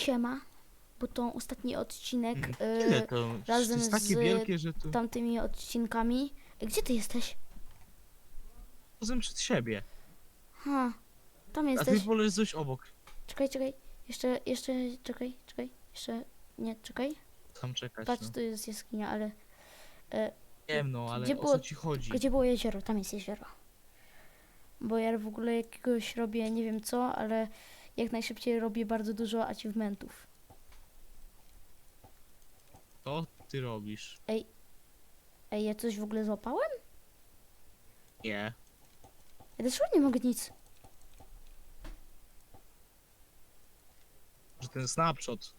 Siema, bo to ostatni odcinek Mm, Ile y, to? razem to jest takie z wielkie, że tu tamtymi odcinkami. E, Gdzie ty jesteś? razem przed siebie. Ha, tam A ty wolesz coś obok. Czekaj, czekaj. Jeszcze, jeszcze, czekaj, czekaj. Jeszcze, nie, czekaj. Tam czekać. Patrz, no. tu jest jaskinia, ale... E, Nie wiem, no, ale Gdzie o było- co ci chodzi? gdzie było jezioro? Tam jest jezioro. Bo ja w ogóle jakiegoś robię, nie wiem co, ale jak najszybciej robię bardzo dużo achievementów. Co ty robisz? Ej, ja coś w ogóle złapałem? Nie. Ja też nie mogę nic. Że ten snapshot.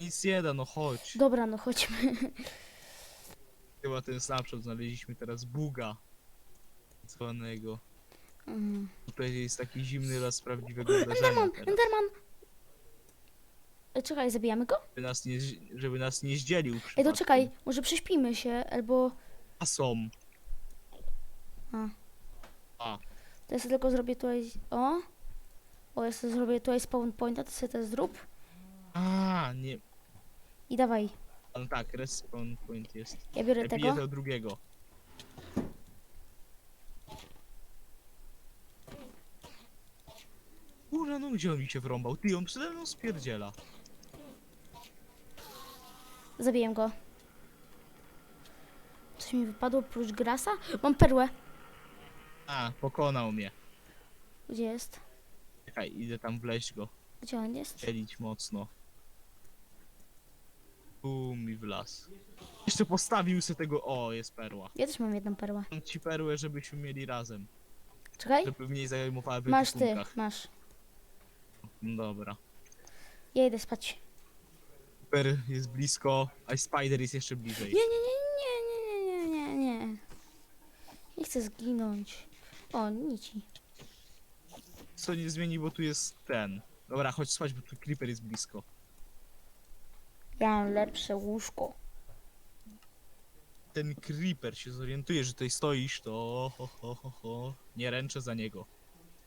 Nic nie da, no chodź. Dobra, no chodźmy. Chyba ten snapshot znaleźliśmy teraz buga. Zwanego. Mm. Tutaj jest taki zimny las prawdziwego Enderman! zdarzenia teraz. Enderman! E, Czekaj, zabijamy go? Żeby nas nie, żeby nas nie zdzielił Ej, to przypadkiem. czekaj, może prześpimy się, albo... A są. A. A. To ja sobie tylko zrobię tutaj... O! O, ja sobie zrobię tutaj spawn pointa, to sobie to zrób. A, nie. I dawaj, No tak, respawn point jest. ja biorę Ja piję tego. tego drugiego. Kurwa, no gdzie on mi się wrąbał? Ty, on przede mną spierdziela. Zabiję go. Coś mi wypadło prócz grasa? Mam perłę. A, pokonał mnie. Gdzie jest? Czekaj, idę tam wleźć go. Gdzie on jest? Cielić mocno. Tu mi w las. Jeszcze postawił sobie tego... O, jest perła. Ja też mam jedną perłę. Mam ci perłę, żebyśmy mieli razem. Czekaj. Żeby mniej zajmowały w Masz ty, ekwipunkach. masz. No Dobra. Ja idę spać. Super jest blisko, a Spider jest jeszcze bliżej. Nie, nie, nie, nie, nie, nie, nie, nie. Nie chcę zginąć. O, nici. Co nie zmieni, bo tu jest ten. Dobra, chodź spać, bo tu Creeper jest blisko. Ja mam lepsze łóżko. Ten Creeper się zorientuje, że tutaj stoisz, to ho, ho, ho, ho. Nie ręczę za niego.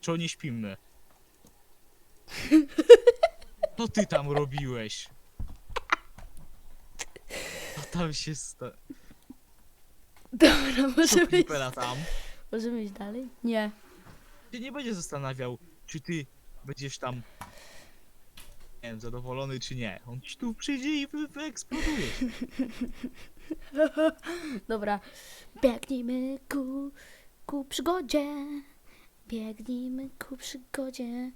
Czy nie śpimy? Co ty tam robiłeś? Co tam się sta... Dobra, Co możemy iść, Creepera tam? możemy iść dalej? Nie. Się nie będzie zastanawiał, czy ty będziesz tam... Nie wiem, zadowolony czy nie. On ci tu przyjdzie i wy, wyeksploduje. Dobra. Biegnijmy ku, ku przygodzie. Biegnijmy ku przygodzie.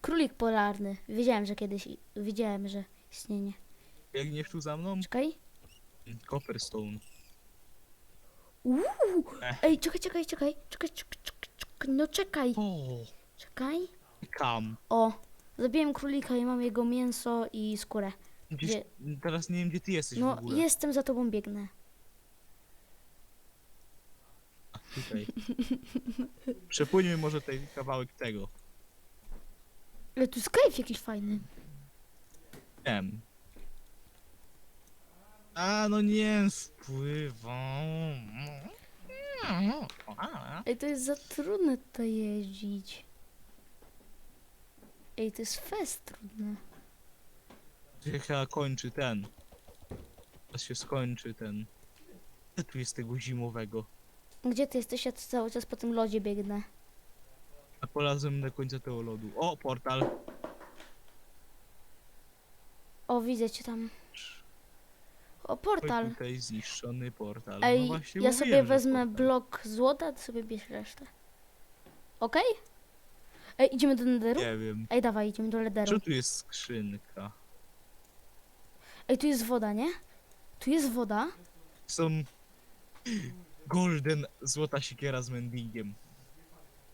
Królik polarny. Wiedziałem, że kiedyś... Wiedziałem, że istnieje. Biegniesz tu za mną? Czekaj. Copperstone. Uuu. Ech. Ej, czekaj, czekaj, czekaj. Czekaj, czekaj, czekaj, czekaj. No czekaj. O, Czekaj. kam. O. Zabiłem królika i mam jego mięso i skórę. Gdzieś, Gdzie- teraz nie wiem gdzie ty jesteś w No, ogóle. jestem za tobą, biegnę. Tutaj. Przepłyńmy może ten kawałek tego. Ale tu Skype jakiś fajny. Wiem. A no nie, spływam. Ej, to jest za trudne tutaj jeździć. Ej, to jest fest trudne. Się chyba kończy ten. Teraz się skończy ten. Co tu jest tego zimowego? Gdzie ty jesteś? Ja tu cały czas po tym lodzie biegnę. A polazłem do końca tego lodu. O, portal. O, widzę cię tam. O, portal. Tutaj zniszczony portal. no Ej, właśnie ja mówiłem, sobie że wezmę portal. blok złota, ty sobie bierz resztę. Okej? Ej, idziemy do nederu? Nie wiem. Ej, dawaj, idziemy do lederu. Czy tu jest skrzynka? Ej, tu jest woda, nie? Tu jest woda. Są golden złota siekiera z mendingiem.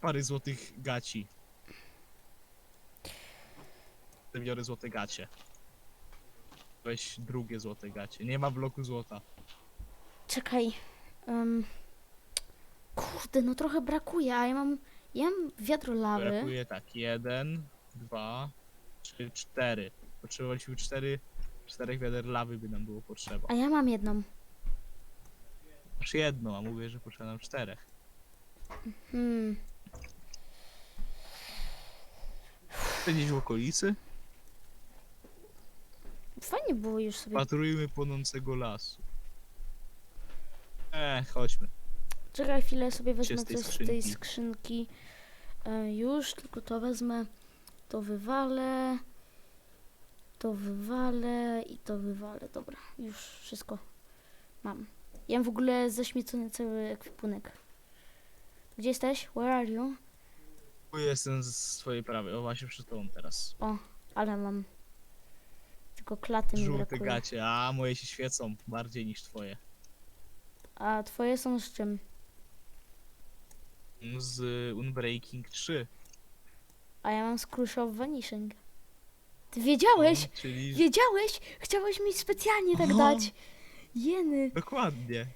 Pary złotych gaci. Biorę złote gacie. Weź drugie złote gacie. Nie ma bloku złota. Czekaj. Um, kurde, no trochę brakuje, a ja mam... Ja mam wiadro lawy. Brakuje tak. Jeden, dwa, trzy, cztery. Potrzebowaliśmy cztery, czterech wiader lawy by nam było potrzeba. A ja mam jedną. Aż jedno, a mówię, że potrzeba nam czterech. Hmm. Gdzieś w okolicy? Fajnie było już sobie. Patrujmy płonącego lasu. E, chodźmy. Czekaj chwilę, sobie wezmę z tej coś z tej skrzynki. skrzynki. E, już, tylko to wezmę. To wywalę. To wywalę i to wywalę. Dobra, już wszystko mam. Ja mam w ogóle zaśmiecony cały ekwipunek. Gdzie jesteś? Where are you? Tu jestem z swojej prawej. O, właśnie przy tobą teraz. Ale mam. Tylko klaty mi Żółte brakuje. gacie, a moje się świecą bardziej niż twoje. A twoje są z czym? Z Unbreaking 3. A ja mam z of Vanishing. Ty wiedziałeś? No, czyli Wiedziałeś? Chciałeś mi specjalnie tak Aha. dać. Jeny. dokładnie.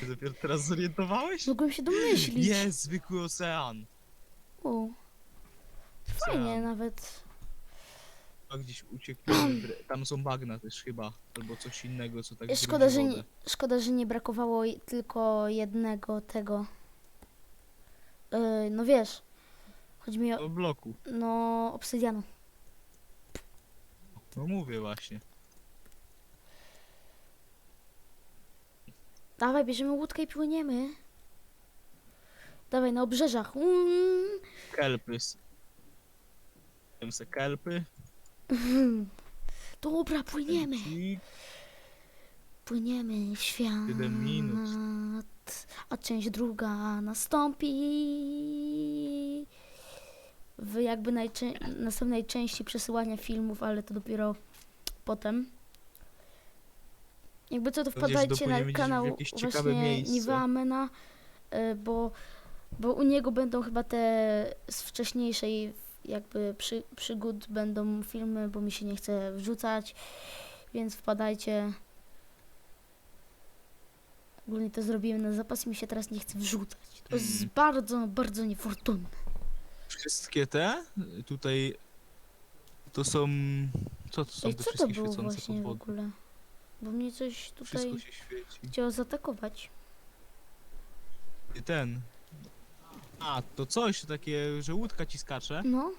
Ty dopiero teraz zorientowałeś? Mogłem się domyślić. Jest zwykły ocean. U. Fajnie Ocean. nawet. A gdzieś uciekli. Tam są bagna też chyba. Albo coś innego, co tak brudzi Szkoda, że wodę. nie, szkoda, że nie brakowało i- tylko jednego tego. Yy, no wiesz. Chodzi mi o. No bloku. No, obsydianu. No mówię właśnie. Dawaj, bierzemy łódkę i płyniemy. Dawaj, na obrzeżach. Mm. Kelpy. Wiem se kelpy. Dobra, płyniemy. Płyniemy w świat. Siedem minut. A część druga nastąpi. W jakby najczę- następnej części przesyłania filmów, ale to dopiero potem. Jakby co to wpadajcie na w kanał jakieś ciekawe właśnie miejsce. Niwa Amena, y, bo, bo u niego będą chyba te z wcześniejszej jakby przy, przygód będą filmy, bo mi się nie chce wrzucać, więc wpadajcie. Ogólnie to zrobiłem na zapas i mi się teraz nie chce wrzucać. To jest Mm. bardzo, bardzo niefortunne. Wszystkie te tutaj to są. Co to są Ej, te co to wszystkie było świecące właśnie w podwody? ogóle? Bo mnie coś tutaj Wszystko się świeci. chciało zaatakować. I ten. A, to coś takie, że łódka ci skacze, No,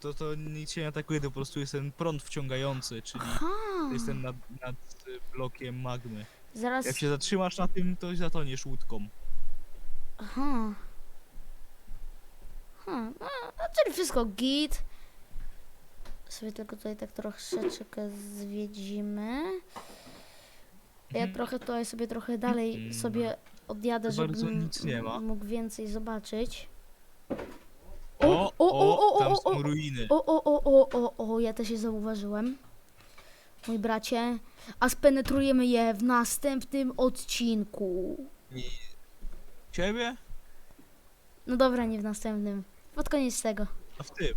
to to nic się nie atakuje, to po prostu jest ten prąd wciągający, czyli aha, to jest ten nad, nad y, blokiem magmy. zaraz, Jak się zatrzymasz na tym, to zatoniesz łódką. aha. Ha, no, no, czyli wszystko git. Sobie tylko tutaj tak troszeczkę zwiedzimy. Ja Mhm. trochę tutaj sobie trochę dalej Mhm. sobie odjadę, Za bardzo żebym nic nie ma. mógł więcej zobaczyć. O, o, o, o, tam o, są o. ruiny. O, o, o, o, o, o, ja też je zauważyłem. Mój bracie. A spenetrujemy je w następnym odcinku. I... Ciebie? No dobra, nie w następnym. Pod koniec tego. A w tym.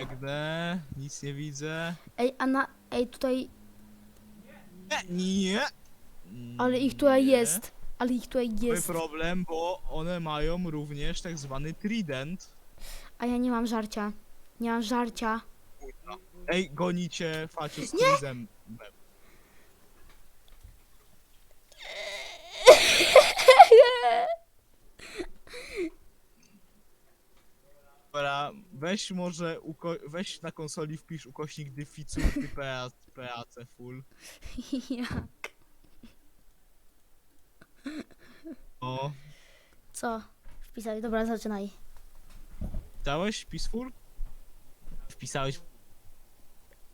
Biegnę, nic nie widzę. Ej, a na... Ej, tutaj... Nie, nie. Ale ich tutaj Nie. jest. Ale ich tutaj Mój jest. problem, bo one mają również tak zwany trident. A ja nie mam żarcia. Nie mam żarcia. Ej, gonicie facie z trizem. Dobra, weź może, uko- weź na konsoli wpisz ukośnik dyficu PA, PAC full. Jak? O, Co? Wpisali. Dobra, zaczynaj. wpisałeś peaceful? Wpisałeś,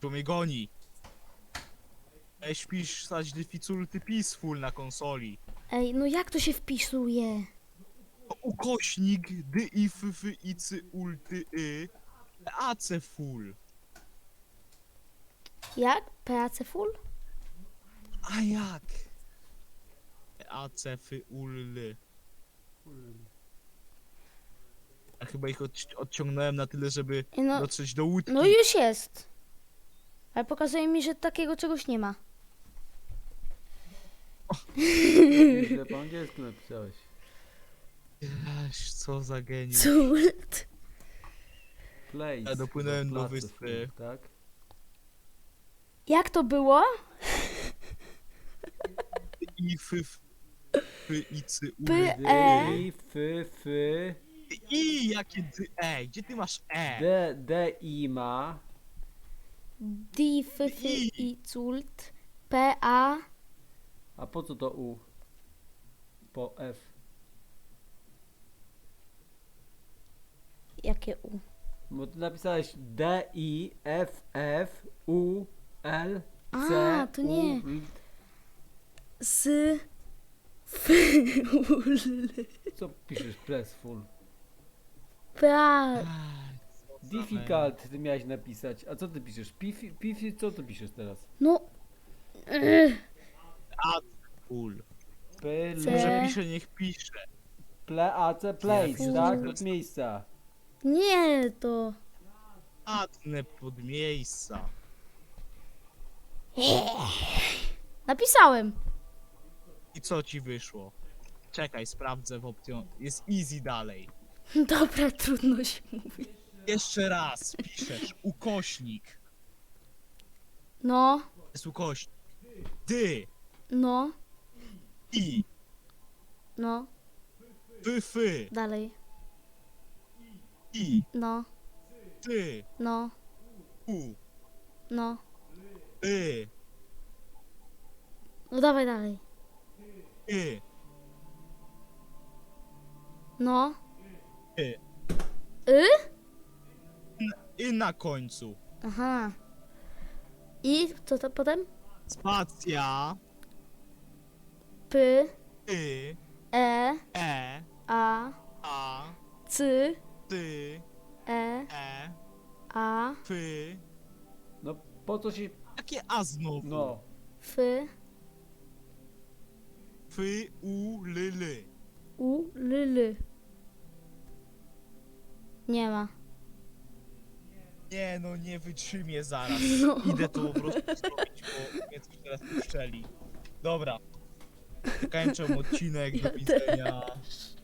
bo mnie goni. Weź wpisz stać dyficulty peaceful na konsoli. Ej, no jak to się wpisuje? Ukośnik dy i f f i c ulty y AC full. Jak? PAC full? A jak? AC f ul A chyba ich odci- odciągnąłem na tyle, żeby no, dotrzeć do łódki. no już jest. Ale pokazuje mi, że takiego czegoś nie ma. Źle po angielsku napisałeś. Eś, co za geniusz. Cud. Place. Ja dopłynąłem do wyspy. Tak? Jak to było? I f f Fy, i, cy, u, ry. E. I, fy, fy. I, jakie dy, e, gdzie ty masz e? D, D, I ma. Die, F, F, I, Cult. P, A. A po co to U? Po F. Jakie U? Bo ty napisałeś D, I, F, F, U, L, C, A, to nie. U, L. S, F, U, L. Co piszesz Pressful? P, A. Aj, co za Difficult ty miałeś napisać. A co ty piszesz? Pifi, pifi co ty piszesz teraz? No. Ech. Ul. P, C. Może L, pisze, niech pisze. ple, A, C, place, tak? Od miejsca. Nie, to. Adne pod miejsca. Napisałem. I co ci wyszło? Czekaj, sprawdzę w opcją. Jest easy dalej. Dobra, trudno się mówi. Jeszcze raz piszesz ukośnik. No, Jest ukośnik. Dy, no, i, no. fy, fy, Dalej. I, No, ty, no, u, no. y, No dawaj dalej. y, No. y. Y? I na końcu. Aha. I co to potem? Spacja, P, y, E, e, A, a, C, ty, E, e, A, fy. No po co się... Jakie a znowu? No. F, Fy, u, ly, ly. U, L, L. Nie ma. Nie no, nie wytrzymię zaraz. No. Idę to po prostu zrobić, bo mnie coś teraz uszczeli. Dobra. Kończę odcinek, do Ja widzenia. też.